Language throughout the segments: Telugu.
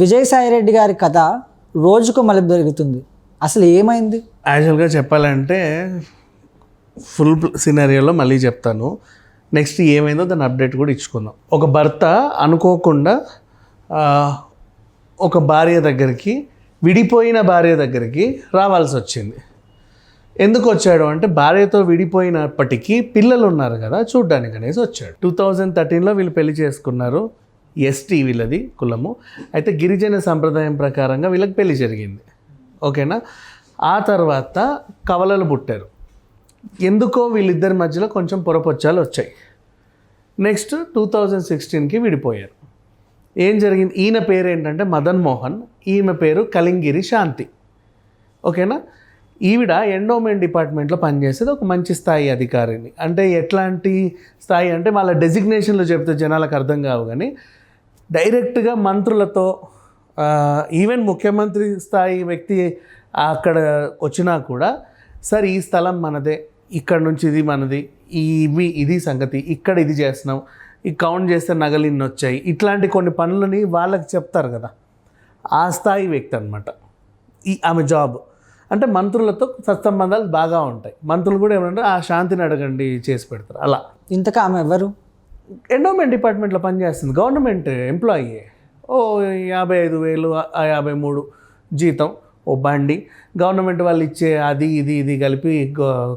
విజయసాయి రెడ్డి గారి కథ రోజుకు మలుపు జరుగుతుంది అసలు ఏమైంది? యాక్చువల్గా చెప్పాలంటే ఫుల్ సినారియోలో మళ్ళీ చెప్తాను. నెక్స్ట్ ఏమైందో దాని అప్డేట్ కూడా ఇచ్చుకుందాం. ఒక భర్త అనుకోకుండా ఒక భార్య దగ్గరికి విడిపోయిన భార్య దగ్గరికి రావాల్సి వచ్చింది ఎందుకు వచ్చాడు అంటే భార్యతో విడిపోయినప్పటికీ పిల్లలు ఉన్నారు కదా చూడ్డానికి అనేసి వచ్చాడు. టూ థౌజండ్ థర్టీన్లో వీళ్ళు పెళ్ళి చేసుకున్నారు. ఎస్టీ వీళ్ళది కులము. అయితే గిరిజన సంప్రదాయం ప్రకారంగా వీళ్ళకి పెళ్ళి జరిగింది. ఓకేనా? ఆ తర్వాత కవలలు పుట్టారు. ఎందుకో వీళ్ళిద్దరి మధ్యలో కొంచెం పొరపొచ్చాలు వచ్చాయి. నెక్స్ట్ టూ థౌజండ్ సిక్స్టీన్కి విడిపోయారు. ఏం జరిగింది? ఈయన పేరు ఏంటంటే మదన్ మోహన్ ఈమె పేరు కలింగిరి శాంతి. ఓకేనా? ఈవిడ ఎండోమెంట్ డిపార్ట్మెంట్లో పనిచేసేది ఒక మంచి స్థాయి అధికారిని. అంటే ఎట్లాంటి స్థాయి అంటే వాళ్ళ డెసిగ్నేషన్లో చెప్తే జనాలకు అర్థం కావు కానీ డైరెక్ట్గా మంత్రులతో ఈవెన్ ముఖ్యమంత్రి స్థాయి వ్యక్తి అక్కడ వచ్చినా కూడా సార్ ఈ స్థలం మనదే ఇక్కడ నుంచి ఇది మనది ఇవి ఇది సంగతి ఇక్కడ ఇది చేస్తున్నాం ఈ కౌంట్ చేస్తే నగలు ఇన్ని వచ్చాయి. ఇట్లాంటి కొన్ని పనులని వాళ్ళకి చెప్తారు కదా. ఆ స్థాయి వ్యక్తి అనమాట ఈ ఆమె జాబ్. అంటే మంత్రులతో సత్సంబంధాలు బాగా ఉంటాయి. మంత్రులు కూడా ఏమంటే ఆ శాంతిని అడగండి చేసి పెడతారు. అలా. ఇంతకు ఆమె ఎవరు? ఎండోమెంట్ డిపార్ట్మెంట్లో పనిచేస్తుంది. గవర్నమెంట్ ఎంప్లాయీ ఓ యాభై ఐదు వేలు యాభై మూడు జీతం ఓ బండి. గవర్నమెంట్ వాళ్ళు ఇచ్చే అది ఇది ఇది కలిపి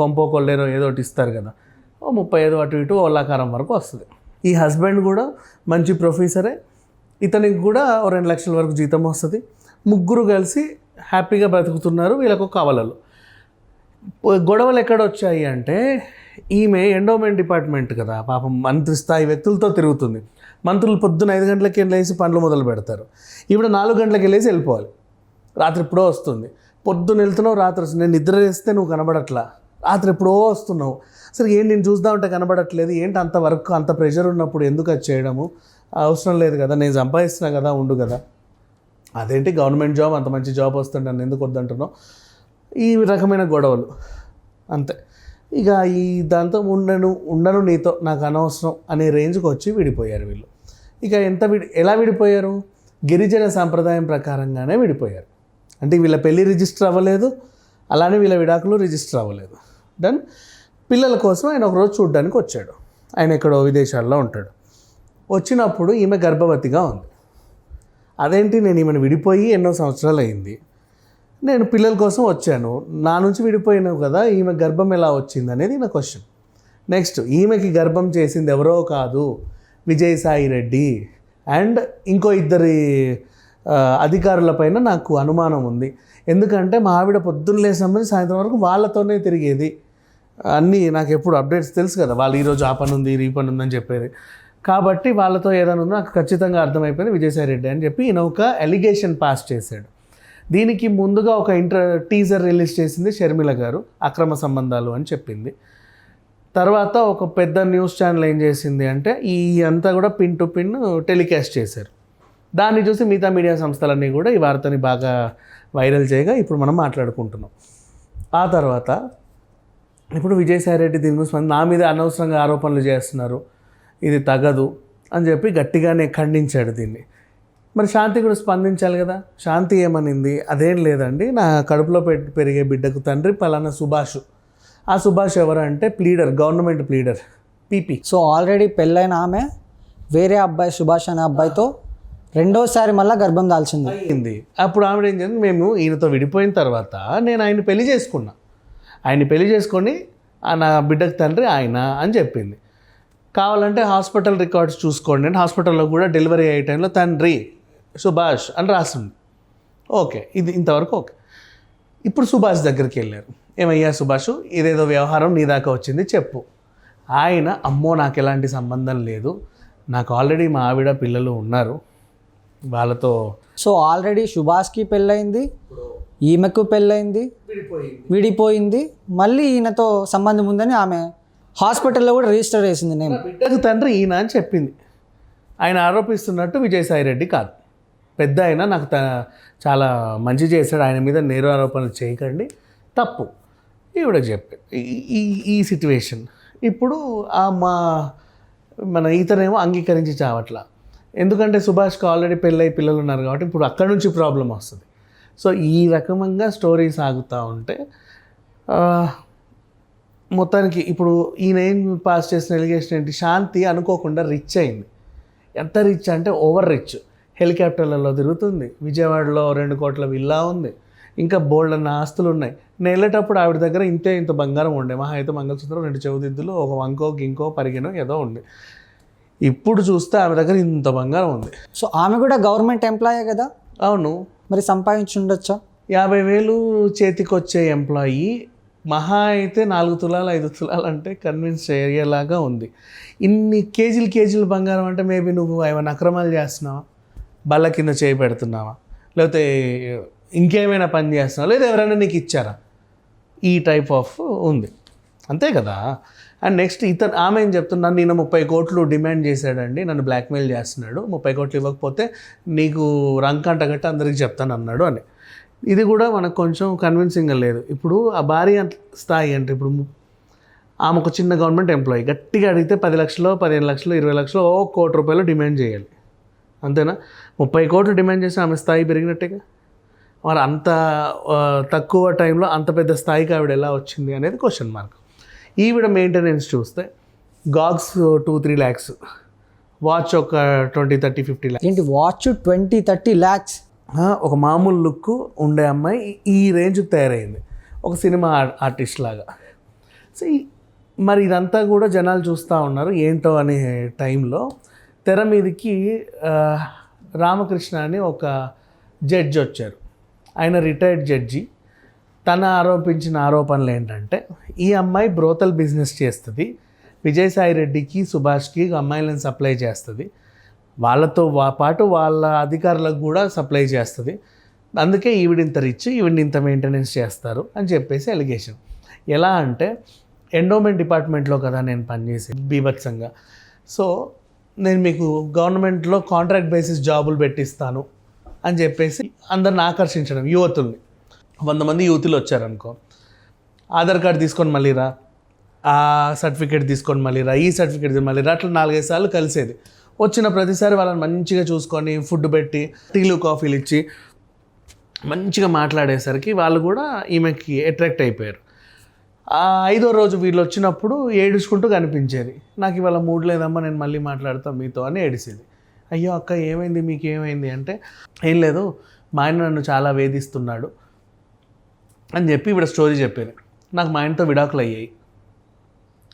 కొంపో కొల్లేరో ఏదో ఒకటి ఇస్తారు కదా. ఓ ముప్పై ఐదు అటు ఇటు ఓలాకారం వరకు వస్తుంది. ఈ హస్బెండ్ కూడా మంచి ప్రొఫెసరే ఇతనికి కూడా ఓ రెండు లక్షల వరకు జీతం వస్తుంది. ముగ్గురు కలిసి హ్యాపీగా బ్రతుకుతున్నారు వీళ్ళకు కవలలు. గొడవలు ఎక్కడ వచ్చాయి అంటే ఈమె ఎండోమెంట్ డిపార్ట్మెంట్ కదా. పాపం మంత్రి స్థాయి వ్యక్తులతో తిరుగుతుంది. మంత్రులు పొద్దున్న ఐదు గంటలకి లేచి పనులు మొదలు పెడతారు. ఇప్పుడు నాలుగు గంటలకి వెళ్ళేసి వెళ్ళిపోవాలి. రాత్రి ఎప్పుడో వస్తుంది. పొద్దున్న వెళ్తున్నావు రాత్రి వస్తుంది. నేను నిద్ర చేస్తే నువ్వు కనబడట్లా. రాత్రి ఎప్పుడో వస్తున్నావు. సరే ఏంటి నేను చూద్దాం ఉంటే కనబడట్లేదు. ఏంటి అంత వర్క్ అంత ప్రెషర్ ఉన్నప్పుడు ఎందుకు అది చేయడము? అవసరం లేదు కదా. నేను సంపాదిస్తున్నా కదా ఉండు కదా. అదేంటి గవర్నమెంట్ జాబ్ అంత మంచి జాబ్ వస్తుంటే నన్ను ఎందుకు వద్దంటున్నావు? ఈ రకమైన గొడవలు. అంతే. ఇక ఈ దాంతో ఉండను ఉండను నీతో నాకు అనవసరం అనే రేంజ్కి వచ్చి విడిపోయారు వీళ్ళు. ఇక ఎంత విడి ఎలా విడిపోయారు? గిరిజన సాంప్రదాయం ప్రకారంగానే విడిపోయారు. అంటే వీళ్ళ పెళ్ళి రిజిస్టర్ అవ్వలేదు అలానే వీళ్ళ విడాకులు రిజిస్టర్ అవ్వలేదు. డన్ పిల్లల కోసం ఆయన ఒకరోజు చూడడానికి వచ్చాడు. ఆయన ఎక్కడో విదేశాల్లో ఉంటాడు. వచ్చినప్పుడు ఈమె గర్భవతిగా ఉంది. అదేంటి? నేను ఈమెను విడిపోయి ఎన్నో సంవత్సరాలు అయింది నేను పిల్లల కోసం వచ్చాను. నా నుంచి విడిపోయినావు కదా ఈమె గర్భం ఎలా వచ్చింది అనేది నా క్వశ్చన్ నెక్స్ట్ ఈమెకి గర్భం చేసింది ఎవరో కాదు విజయసాయి రెడ్డి. అండ్ ఇంకో ఇద్దరి అధికారులపైన నాకు అనుమానం ఉంది. ఎందుకంటే మా ఆవిడ పొద్దున్న సంబంధించి సాయంత్రం వరకు వాళ్ళతోనే తిరిగేది. అన్నీ నాకు ఎప్పుడు అప్డేట్స్ తెలుసు కదా వాళ్ళు ఈరోజు ఆ పని ఉంది ఈ పని ఉందని చెప్పేది. కాబట్టి వాళ్ళతో ఏదైనా ఉందో నాకు ఖచ్చితంగా అర్థమైపోయింది విజయసాయి రెడ్డి అని చెప్పి ఈయన ఒక ఎలిగేషన్ పాస్ చేశాడు. దీనికి ముందుగా ఒక ఇంటర్ టీజర్ రిలీజ్ చేసింది షర్మిల గారు అక్రమ సంబంధాలు అని చెప్పింది. తర్వాత ఒక పెద్ద న్యూస్ ఛానల్ ఏం చేసింది అంటే ఈ అంతా కూడా పిన్ టు పిన్ టెలికాస్ట్ చేశారు. దాన్ని చూసి మిగతా మీడియా సంస్థలన్నీ కూడా ఈ వార్తని బాగా వైరల్ చేయగా ఇప్పుడు మనం మాట్లాడుకుంటున్నాం. ఆ తర్వాత ఇప్పుడు విజయసాయి రెడ్డి దీని గురించి నా మీద అనవసరంగా ఆరోపణలు చేస్తున్నారు. ఇది తగదు అని చెప్పి గట్టిగానే ఖండించాడు దీన్ని. మరి శాంతి కూడా స్పందించాలి కదా. శాంతి ఏమనింది? అదేం లేదండి. నా కడుపులో పెట్టి పెరిగే బిడ్డకు తండ్రి పలానా సుభాష్. ఆ సుభాష్ ఎవరు అంటే pleader government pleader P. So already పెళ్ళైన ఆమె వేరే అబ్బాయి సుభాష్ అనే అబ్బాయితో రెండోసారి మళ్ళీ గర్భం దాల్చింది. అయింది. అప్పుడు ఆవిడ ఏం చేసింది? మేము ఈయనతో విడిపోయిన తర్వాత నేను ఆయన పెళ్ళి చేసుకున్నా. ఆయన్ని పెళ్ళి చేసుకొని ఆ నా బిడ్డకు తండ్రి ఆయన అని చెప్పింది. కావాలంటే హాస్పిటల్ రికార్డ్స్ చూసుకోండి. హాస్పిటల్లో కూడా డెలివరీ అయ్యే టైంలో తండ్రి సుభాష్ అని రాసింది. ఓకే ఇది ఇంతవరకు ఓకే. ఇప్పుడు సుభాష్ దగ్గరికి వెళ్ళారు. ఏమయ్యా సుభాష్ ఇదేదో వ్యవహారం నీ దాకా వచ్చింది చెప్పు. ఆయన అమ్మో నాకు ఎలాంటి సంబంధం లేదు. నాకు ఆల్రెడీ మా ఆవిడ పిల్లలు ఉన్నారు. వాళ్ళతో సో ఆల్రెడీ సుభాష్కి పెళ్ళయింది ఈమెకు పెళ్ళయింది విడిపోయింది. మళ్ళీ ఈయనతో సంబంధం ఉందని ఆమె హాస్పిటల్లో కూడా రిజిస్టర్ చేసింది నేను బిడ్డకు తండ్రి ఈయన అని చెప్పింది. ఆయన ఆరోపిస్తున్నట్టు విజయసాయి రెడ్డి కాదు. పెద్ద అయినా నాకు త చాలా మంచి చేశాడు. ఆయన మీద నేరు ఆరోపణలు చేయకండి. తప్పు. ఈవిడ చెప్పాడు ఈ- ఈ ఈ ఇప్పుడు ఆ మా మన ఈతనేమో అంగీకరించి చావట్లా. ఎందుకంటే సుభాష్కి ఆల్రెడీ పెళ్ళై పిల్లలు ఉన్నారు కాబట్టి ఇప్పుడు అక్కడ నుంచి ప్రాబ్లం వస్తుంది. సో ఈ రకంగా స్టోరీ సాగుతూ ఉంటే మొత్తానికి ఇప్పుడు ఈయన ఏం పాస్ చేసిన ఎలిగేషన్ ఏంటి? శాంతి అనుకోకుండా రిచ్ అయింది. ఎంత రిచ్ అంటే ఓవర్ రిచ్. హెలికాప్టర్లలో తిరుగుతుంది. విజయవాడలో రెండు కోట్ల విల్లా ఉంది. ఇంకా బోల్డ్ అన్న ఆస్తులు ఉన్నాయి. నేను వెళ్ళేటప్పుడు ఆవిడ దగ్గర ఇంతే ఇంత బంగారం ఉండే. మహా అయితే మంగళసూత్రం రెండు చెవుదిద్దులు ఒక వంకో గింకో పరిగెనో ఏదో ఉంది ఇప్పుడు చూస్తే ఆమె దగ్గర ఇంత బంగారం ఉంది. సో ఆమె కూడా గవర్నమెంట్ ఎంప్లాయే కదా? అవును. మరి సంపాదించి ఉండొచ్చా? యాభై వేలు చేతికి వచ్చే ఎంప్లాయీ మహా అయితే నాలుగు తులాలు ఐదు తులాలు అంటే కన్విన్స్ అయ్యేలాగా ఉంది. ఇన్ని కేజీలు కేజీలు బంగారం అంటే మేబీ నువ్వు ఏమైనా అక్రమాలు చేస్తున్నావా? బల్ల కింద చేయి పెడుతున్నావా? లేకపోతే ఇంకేమైనా పని చేస్తున్నావా? లేదా ఎవరైనా నీకు ఇచ్చారా? ఈ టైప్ ఆఫ్ ఉంది. అంతే కదా? అండ్ నెక్స్ట్ ఇతను ఆమె ఏం చెప్తున్నాను నేను ముప్పై కోట్లు డిమాండ్ చేశాడండి నన్ను బ్లాక్మెయిల్ చేస్తున్నాడు ముప్పై కోట్లు ఇవ్వకపోతే నీకు రంకంట గట్టి అందరికి చెప్తాను అన్నాడు అని. ఇది కూడా మనకు కొంచెం కన్విన్సింగ్గా లేదు. ఇప్పుడు ఆ భార్య స్థాయి అంటే ఇప్పుడు ఆమె ఒక చిన్న గవర్నమెంట్ ఎంప్లాయీ గట్టిగా అడిగితే పది లక్షలు పదిహేను లక్షలు ఇరవై లక్షలు ఓ కోటి రూపాయలు డిమాండ్ చేయాలి. అంతేనా? ముప్పై కోట్లు డిమాండ్ చేస్తే ఆమె స్థాయి పెరిగినట్టేగా? మరి అంత తక్కువ టైంలో అంత పెద్ద స్థాయికి ఆవిడ ఎలా వచ్చింది అనేది క్వశ్చన్ మార్క్ ఈవిడ మెయింటెనెన్స్ చూస్తే గాగ్స్ టూ త్రీ ల్యాక్స్. వాచ్ ఒక ట్వంటీ థర్టీ ఫిఫ్టీ ల్యాక్స్. ఏంటి వాచ్ ట్వంటీ థర్టీ ల్యాక్స్? ఒక మామూలు లుక్ ఉండే అమ్మాయి ఈ రేంజ్కి తయారైంది. ఒక సినిమా ఆర్- ఆర్టిస్ట్ లాగా. సో మరి ఇదంతా కూడా జనాలు చూస్తూ ఉన్నారు ఏంటో అనే టైంలో తెర మీదకి రామకృష్ణ అని ఒక జడ్జి వచ్చారు. ఆయన రిటైర్డ్ జడ్జి. తన ఆరోపించిన ఆరోపణలు ఏంటంటే ఈ అమ్మాయి బ్రోతల్ బిజినెస్ చేస్తుంది. విజయసాయి రెడ్డికి సుభాష్కి అమ్మాయిలను సప్లై చేస్తుంది. వాళ్ళతో వా- పాటు వాళ్ళ అధికారులకు కూడా సప్లై చేస్తుంది. అందుకే ఈవిడింత రిచ్ ఈవిడ ఇంత మెయింటెనెన్స్ చేస్తారు అని చెప్పేసి అలిగేషన్ ఎలా అంటే ఎండోమెంట్ డిపార్ట్మెంట్లో కదా నేను పనిచేసి బీభత్సంగా. సో నేను మీకు గవర్నమెంట్లో కాంట్రాక్ట్ బేసిస్ జాబులు పెట్టిస్తాను అని చెప్పేసి అందరిని ఆకర్షించడం యువతుల్ని. వంద మంది యువతులు వచ్చారనుకో. ఆధార్ కార్డు తీసుకొని మళ్ళీ రా. ఆ సర్టిఫికేట్ తీసుకొని మళ్ళీ రా. ఈ సర్టిఫికేట్ తీసుకొని మళ్ళీ రా. అట్లా నాలుగైదు సార్లు కలిసేది. వచ్చిన ప్రతిసారి వాళ్ళని మంచిగా చూసుకొని ఫుడ్ పెట్టి టీలు కాఫీలు ఇచ్చి మంచిగా మాట్లాడేసరికి వాళ్ళు కూడా ఈమెకి అట్రాక్ట్ అయిపోయారు. ఐదో రోజు వీళ్ళు వచ్చినప్పుడు ఏడుచుకుంటూ కనిపించేది. నాకు ఇవాళ మూడ్ లేదమ్మా నేను మళ్ళీ మాట్లాడతాను మీతో అని ఏడిసేది. అయ్యో అక్క ఏమైంది మీకు ఏమైంది అంటే ఏం లేదు మా ఆయన నన్ను చాలా వేధిస్తున్నాడు అని చెప్పి ఇవిడ స్టోరీ చెప్పారు నాకు మా ఆయనతో విడాకులు అయ్యాయి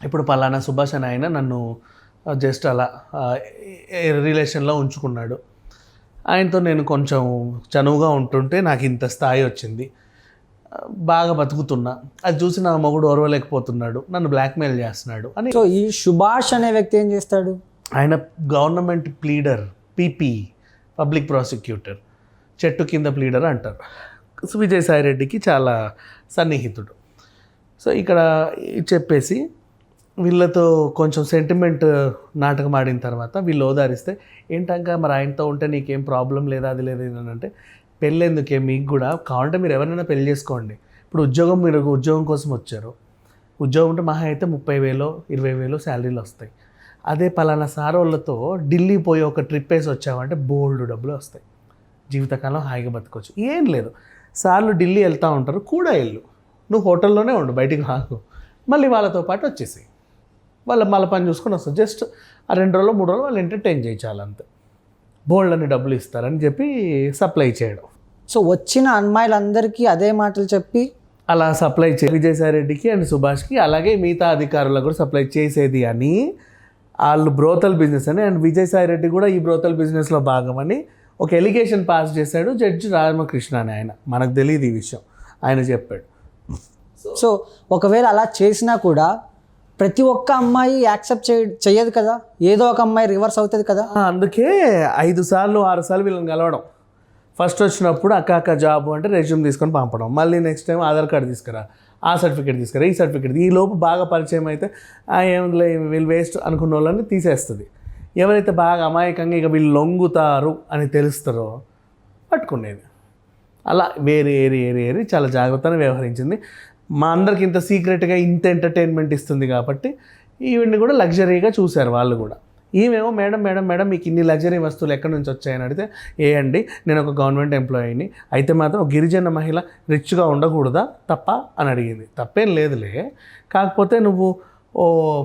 ఇప్పుడు పలానా సుభాష్ అని ఆయన నన్ను జస్ట్ అలా రిలేషన్లో ఉంచుకున్నాడు. ఆయనతో నేను కొంచెం చనువుగా ఉంటుంటే నాకు ఇంత స్థాయి వచ్చింది. బాగా బతుకుతున్నా. అది చూసి నా మొగుడు ఓర్వలేకపోతున్నాడు. నన్ను బ్లాక్మెయిల్ చేస్తున్నాడు. అని సో ఈ సుభాష్ అనే వ్యక్తి ఏం చేస్తాడు? ఆయన government pleader PP public prosecutor చెట్టు కింద ప్లీడర్ అంటారు. విజయసాయి రెడ్డికి చాలా సన్నిహితుడు. సో ఇక్కడ చెప్పేసి వీళ్ళతో కొంచెం సెంటిమెంట్ నాటకం ఆడిన తర్వాత వీళ్ళు ఓదారిస్తే ఏంటంకా మరి ఆయనతో ఉంటే నీకేం ప్రాబ్లం లేదా? అది లేదు? ఇది అని పెళ్ళెందుకే? మీకు కూడా. కావాలంటే మీరు ఎవరైనా పెళ్ళి చేసుకోండి. ఇప్పుడు ఉద్యోగం మీరు ఉద్యోగం కోసం వచ్చారు. ఉద్యోగం ఉంటే మహా అయితే ముప్పై వేలో ఇరవై వేలు శాలరీలు వస్తాయి. అదే పలానా సార్ వాళ్ళతో ఢిల్లీ పోయి ఒక ట్రిప్ వేసి వచ్చావంటే బోల్డ్ డబ్బులు వస్తాయి. జీవితకాలం హాయిగా బతకొచ్చు. ఏం లేదు. సార్లు ఢిల్లీ వెళ్తూ ఉంటారు. కూడా వెళ్ళు. నువ్వు హోటల్లోనే ఉండు. బయటికి రాకు. మళ్ళీ వాళ్ళతో పాటు వచ్చేసి వాళ్ళ మళ్ళీ పని చూసుకొని వస్తారు జస్ట్ ఆ రెండు రోజులు మూడు రోజులు వాళ్ళు ఎంటర్టైన్ చేయించాలంతే బోల్డ్ అని డబ్బులు ఇస్తారని చెప్పి సప్లై చేయడం. సో వచ్చిన అమ్మాయిలందరికీ అదే మాటలు చెప్పి అలా సప్లై చే విజయసాయి రెడ్డికి అండ్ సుభాష్కి అలాగే మిగతా అధికారులకు కూడా సప్లై చేసేది అని వాళ్ళు బ్రోతల్ బిజినెస్ అని అండ్ విజయసాయి రెడ్డి కూడా ఈ బ్రోతల్ బిజినెస్లో భాగమని ఒక ఎలిగేషన్ పాస్ చేశాడు జడ్జి రామకృష్ణ అని ఆయన. మనకు తెలియదు ఈ విషయం. ఆయన చెప్పాడు. సో ఒకవేళ అలా చేసినా కూడా ప్రతి ఒక్క అమ్మాయి యాక్సెప్ట్ చేయ చెయ్యదు కదా? ఏదో ఒక అమ్మాయి రివర్స్ అవుతుంది కదా? అందుకే ఐదు సార్లు ఆరు సార్లు వీళ్ళని కలవడం. ఫస్ట్ వచ్చినప్పుడు అక్క అక్క జాబ్ అంటే రెజ్యూమ్ తీసుకొని పంపడం. మళ్ళీ నెక్స్ట్ టైం ఆధార్ కార్డు తీసుకురా ఆ సర్టిఫికేట్ తీసుకురా ఈ సర్టిఫికేట్ ఈ లోపు బాగా పరిచయం అయితే ఏమిలే వీళ్ళు వేస్ట్ అనుకున్న వాళ్ళని తీసేస్తుంది. ఎవరైతే బాగా అమాయకంగా ఇక వీళ్ళు లొంగుతారు అని తెలుస్తారో పట్టుకునేది. అలా వేరే ఏరి ఏరి ఏరి చాలా జాగ్రత్తగా వ్యవహరించింది. మా అందరికి ఇంత సీక్రెట్గా ఇంత ఎంటర్టైన్మెంట్ ఇస్తుంది కాబట్టి ఈవెంట్ని కూడా లగ్జరీగా చూశారు వాళ్ళు కూడా. ఈమెమో మేడం మేడం మేడం మీకు ఇన్ని లగ్జరీ వస్తువులు ఎక్కడి నుంచి వచ్చాయని అడిగితే ఏ అండి నేను ఒక గవర్నమెంట్ ఎంప్లాయీని. అయితే మాత్రం ఒక గిరిజన మహిళ రిచ్గా ఉండకూడదా? తప్ప? అని అడిగింది. తప్పేం లేదులే. కాకపోతే నువ్వు ఓ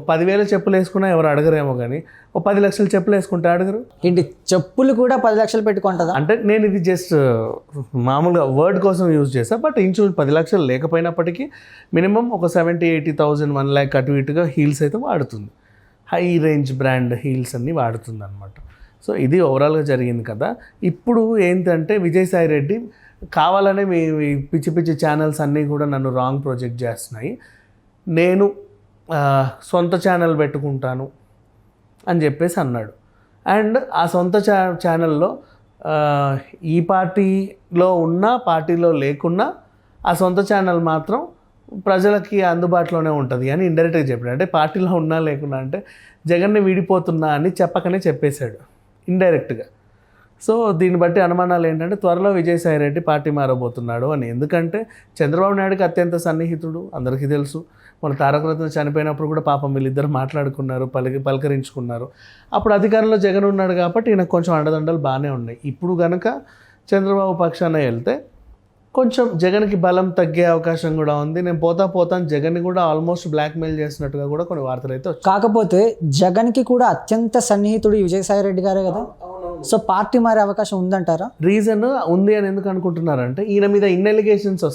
పదివేల చెప్పులు వేసుకున్నా ఎవరు అడగరేమో కానీ ఓ పది లక్షల చెప్పులు వేసుకుంటే అడగరు? ఏంటి చెప్పులు కూడా పది లక్షలు పెట్టుకుంటుందా అంటే నేను ఇది జస్ట్ మామూలుగా వర్డ్ కోసం యూజ్ చేస్తా బట్ ఇంచు పది లక్షలు లేకపోయినప్పటికీ మినిమం ఒక seventy eighty thousand one lakh అటు ఇటుగా హీల్స్ అయితే వాడుతుంది. హై రేంజ్ బ్రాండ్ హీల్స్ అన్నీ వాడుతుందనమాట సో ఇది ఓవరాల్గా జరిగింది కదా. ఇప్పుడు ఏంటంటే విజయసాయి రెడ్డి కావాలనే మీ పిచ్చి పిచ్చి ఛానల్స్ అన్నీ కూడా నన్ను రాంగ్ ప్రొజెక్ట్ చేస్తున్నాయి. నేను సొంత ఛానల్ పెట్టుకుంటాను అని చెప్పేసి అన్నాడు. అండ్ ఆ సొంత ఛా ఛానల్లో ఈ పార్టీలో ఉన్నా పార్టీలో లేకున్నా ఆ సొంత ఛానల్ మాత్రం ప్రజలకి అందుబాటులోనే ఉంటుంది అని ఇండైరెక్ట్గా చెప్పాడు. అంటే పార్టీలో ఉన్నా లేకున్నా అంటే జగన్ని విడిపోతున్నా అని చెప్పకనే చెప్పేశాడు ఇండైరెక్ట్గా సో దీన్ని బట్టి అనుమానాలు ఏంటంటే త్వరలో విజయసాయి రెడ్డి పార్టీ మారబోతున్నాడు అని. ఎందుకంటే చంద్రబాబు నాయుడుకి అత్యంత సన్నిహితుడు అందరికీ తెలుసు. మన తారక రత్న చనిపోయినప్పుడు కూడా పాపం వీళ్ళిద్దరు మాట్లాడుకున్నారు పలికి పలకరించుకున్నారు. అప్పుడు అధికారంలో జగన్ ఉన్నాడు కాబట్టి ఈయనకు కొంచెం అండదండలు బాగానే ఉన్నాయి. ఇప్పుడు కనుక చంద్రబాబు పక్షాన వెళ్తే కొంచెం జగన్కి బలం తగ్గే అవకాశం కూడా ఉంది. నేను పోతా పోతాను జగన్ని కూడా ఆల్మోస్ట్ బ్లాక్మెయిల్ చేసినట్టుగా కూడా కొన్ని వార్తలు అయితే కాకపోతే జగన్కి కూడా అత్యంత సన్నిహితుడు విజయసాయి రెడ్డి గారే కదా? సో పార్టీ మారే అవకాశం ఉందంటారా? రీజన్ ఉంది అని ఎందుకు అనుకుంటున్నారంటే ఈయన మీద ఇన్ ఎలిగేషన్స్